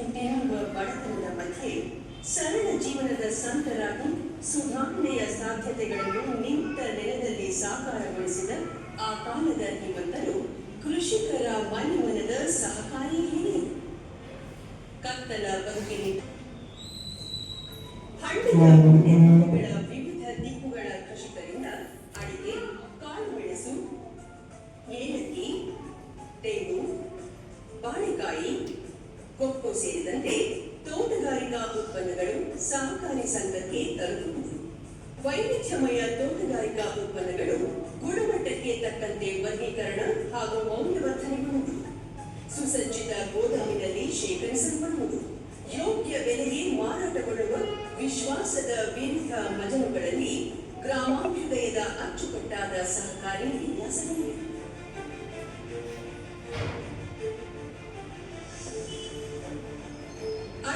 ಹುಟ್ಟಿರುವ ಬಡತನದ ಮಧ್ಯೆ ಸರಳ ಜೀವನದ ಸಂತರಾಗಿ ಸುಧಾರಣೆಯ ಸಾಧ್ಯತೆಗಳನ್ನು ನಿಂತ ನೆಲದಲ್ಲಿ ಸಾಕಾರಗೊಳಿಸಿದ ಆ ಕಾಲದ ಶ್ರೀಮಂತರು ಕೃಷಿಕರ ಮನಮನದ ಸಹಕಾರಿ ಹಿರಿಯರು. ಕತ್ತಲ ಬಗ್ಗೆ ಹಳ್ಳಿಯ ನೆಲಗಳ ವಿವಿಧ ದಿಕ್ಕುಗಳ ಕೃಷಿಕರಿಂದ ಅಡಿಕೆ ಕಾಳುಮೆಣಸು ಏಲಕ್ಕಿ ತೆಂಗು ಬಾಳೆಕಾಯಿ ಕೊಕ್ಕೋ ಸೇರಿದಂತೆ ತೋಟಗಾರಿಕಾ ಉತ್ಪನ್ನಗಳು ಸಹಕಾರಿ ಸಂಘಕ್ಕೆ ತಲುಪುವುದು ವೈವಿಧ್ಯಮಯ ತೋಟಗಾರಿಕಾ ಉತ್ಪನ್ನಗಳು ಗುಣಮಟ್ಟಕ್ಕೆ ತಕ್ಕಂತೆ ವರ್ಗೀಕರಣ ಹಾಗೂ ಮೌಲ್ಯವರ್ಧನೆಗೊಳ್ಳುವುದು ಸುಸಜ್ಜಿತ ಗೋದಾಮಿನಲ್ಲಿ ಶೇಖರಿಸಲ್ಪಡುವುದು. ಯೋಗ್ಯ ಬೆಲೆಗೆ ಮಾರಾಟಗೊಳ್ಳುವ ವಿಶ್ವಾಸದ ವಿವಿಧ ಮಜಲುಗಳಲ್ಲಿ ಗ್ರಾಮಾಭ್ಯುದಯದ ಅಚ್ಚುಕಟ್ಟಾದ ಸಹಕಾರಿ ವಿನ್ಯಾಸಗಳಿವೆ.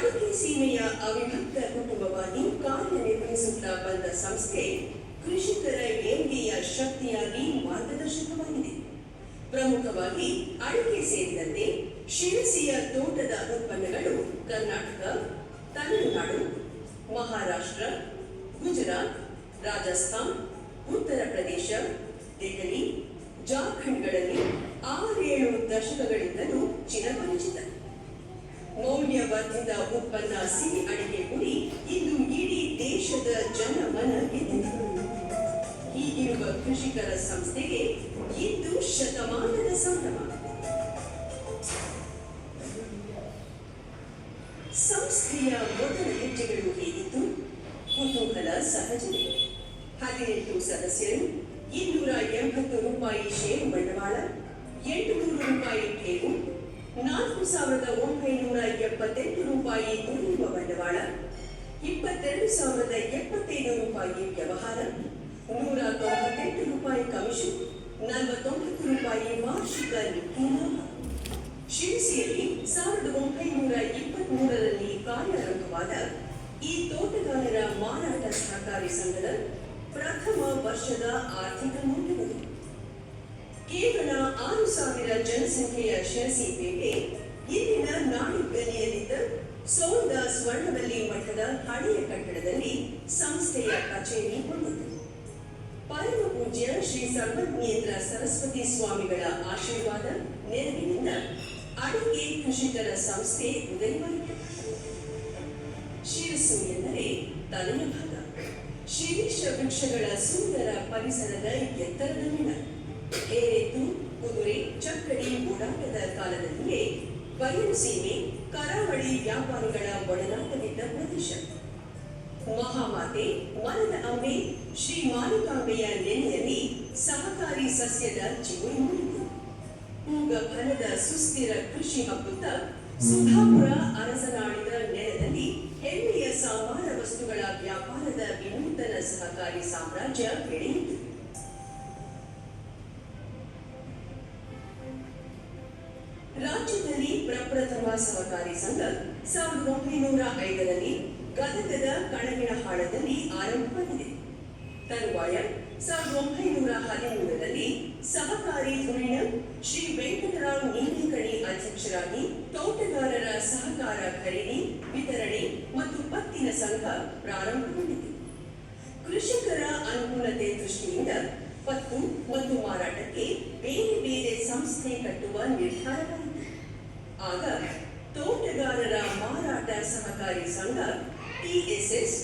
ಅಡಿಕೆ ಸೀಮೆಯ ಅವಿಭಕ್ತ ಕುಟುಂಬವಾಗಿ ಕಾರ್ಯನಿರ್ವಹಿಸುತ್ತಾ ಬಂದ ಸಂಸ್ಥೆ ಕೃಷಿಕರ ಏಳಿಗೆಯ ಶಕ್ತಿಯಾಗಿ ಮಾರ್ಗದರ್ಶಕವಾಗಿದೆ. ಪ್ರಮುಖವಾಗಿ ಅಡಿಕೆ ಸೇರಿದಂತೆ ಶಿರಸಿಯ ತೋಟದ ಉತ್ಪನ್ನಗಳು ಕರ್ನಾಟಕ, ತಮಿಳುನಾಡು, ಮಹಾರಾಷ್ಟ್ರ, ಗುಜರಾತ್, ರಾಜಸ್ಥಾನ್, ಉತ್ತರ ಪ್ರದೇಶ, ದೆಹಲಿ, ಜಾರ್ಖಂಡ್ಗಳಲ್ಲಿ ಆರೇಳು ದಶಕಗಳಿಂದಲೂ ಚಿರಪರಿಚಿತ. ಮೌಲ್ಯವರ್ಧಿತ ಉತ್ಪನ್ನ ಸಿಹಿ ಅಡಿಗೆ ಪುಡಿ ಇಂದು ಇಡೀ ದೇಶದ ಜನಮನ ಗೆದ್ದಿದೆ ಹೀಗಿರುವ ಕೃಷಿಕರ ಸಂಸ್ಥೆಗೆ ಇಂದು ಶತಮಾನದ ಸಂಭ್ರಮ. ಸಂಸ್ಥೆಯ ಮೊದಲ ಹೆಜ್ಜೆಗಳು ಹೇಗಿತ್ತು ಕುತೂಹಲ ಸಹಜವೇ. ಹದಿನೆಂಟು ಸದಸ್ಯರು, ಇನ್ನೂರ ಎಂಬತ್ತು ರೂಪಾಯಿ ಷೇರು ಬಂಡವಾಳ, ಎಂಟುನೂರು ರೂಪಾಯಿ ಠೇವು ನಾಲ್ಕು ಸಾವಿರದ ಒಂಬೈನೂರ ಎಪ್ಪತ್ತೆಂಟು ರೂಪಾಯಿ ದುಡಿಯುವ ಬಂಡವಾಳ, ಇಪ್ಪತ್ತೆರಡು ಸಾವಿರದ ಎಪ್ಪತ್ತೈದು ರೂಪಾಯಿ ವ್ಯವಹಾರ, ನೂರ ತೊಂಬತ್ತೆಂಟು ರೂಪಾಯಿ ಕಮಿಷನ್, ನಲವತ್ತೊಂಬತ್ತು ರೂಪಾಯಿ ವಾರ್ಷಿಕ ಶಿರಸಿಯಲ್ಲಿ ಸಾವಿರದ ಒಂಬೈನೂರ ಇಪ್ಪತ್ಮೂರರಲ್ಲಿ ಕಾರ್ಯಾರಂಭವಾದ ಈ ತೋಟಗಾರರ ಮಾರಾಟ ಸಹಕಾರಿ ಸಂಘದ ಪ್ರಥಮ ವರ್ಷದ ಆರ್ಥಿಕ ಮೌಲ್ಯಗಳು. ಕೇವಲ ಆರು ಸಾವಿರ ಜನಸಂಖ್ಯೆಯ ಶಿರಸಿ ಪೇಟೆ ಇಲ್ಲಿನ ನಾಡು ಗಲಿಯಲ್ಲಿದ್ದ ಸೋಂದ ಸ್ವರ್ಣವಲ್ಲಿ ಮಠದ ಹಳೆಯ ಕಟ್ಟಡದಲ್ಲಿ ಸಂಸ್ಥೆಯ ಕಚೇರಿ ಹೊಂದಿತು ಪರಮ ಪೂಜ್ಯ ಶ್ರೀ ಸರ್ವಜ್ಞೇಂದ್ರ ಸರಸ್ವತಿ ಸ್ವಾಮಿಗಳ ಆಶೀರ್ವಾದ, ನೆರವಿನಿಂದ ಅಡಿಕೆ ಕೃಷಿಕರ ಸಂಸ್ಥೆ ಉದಯವಾಯಿತು ಶಿರಸು ಎಂದರೆ ತಲೆಯ ಭಾಗ. ಶಿರೀಷ ವೃಕ್ಷಗಳ ಸುಂದರ ಪರಿಸರದ ಎತ್ತರದ ಕುದುರೆ ಓಡಾಟದ ಕಾಲದಲ್ಲಿಯೇ ಬಯಲು ಸೀಮೆ ಕರಾವಳಿ ವ್ಯಾಪಾರಿಗಳ ಒಡನಾಟವಿದ್ದ ಪ್ರದೇಶ ಮಹಾಮಾತೆ ಮನದ ಅಂಬೆ, ಶ್ರೀ ಮಾಲಿಕಾಂಬೆಯ ನೆಲೆಯಲ್ಲಿ ಸಹಕಾರಿ ಸಸ್ಯದ ಚಿಗುರಿ ಮೂಡಿತು ಹೂಗ ಫಲದ ಸುಸ್ಥಿರ ಕೃಷಿ ಹಬ್ಬುತ್ತ ಸುಧಾಪುರ ಅರಸನಾಡಿದ ನೆಲದಲ್ಲಿ ಹೆಮ್ಮೆಯ ಸಾಮಾನ ವಸ್ತುಗಳ ವ್ಯಾಪಾರದ ವಿನೂತನ ಸಹಕಾರಿ ಸಾಮ್ರಾಜ್ಯ ಬೆಳೆಯಿತು. ರಾಜ್ಯದಲ್ಲಿ ಪ್ರಪ್ರಥಮ ಸಹಕಾರಿ ಸಂಘ ಸಾವಿರದ ಒಂಬೈನೂರ ಐದರಲ್ಲಿ ಗದಗದ ಕಣಗಿನಹಾಳದಲ್ಲಿ ಆರಂಭವಾಗಿದೆ ತರುವಾಯ ಸಾವಿರದ ಒಂಬೈನೂರ ಹದಿಮೂರರಲ್ಲಿ ಸಹಕಾರಿ ಧುರೀಣ ಶ್ರೀ ವೆಂಕಟರಾವ್ ನೀಲಿಕಣಿ ಅಧ್ಯಕ್ಷರಾಗಿ ತೋಟಗಾರರ ಸಹಕಾರ ಖರೀದಿ, ವಿತರಣೆ ಮತ್ತು ಪತ್ತಿನ ಸಂಘ ಪ್ರಾರಂಭಗೊಂಡಿತು ನಿರ್ಧಾರವಾಯಿತು ಆಗ ತೋಟಗಾರರ ಮಾರಾಟ ಸಹಕಾರಿ ಸಂಘ ಟಿಎಸ್ಎಸ್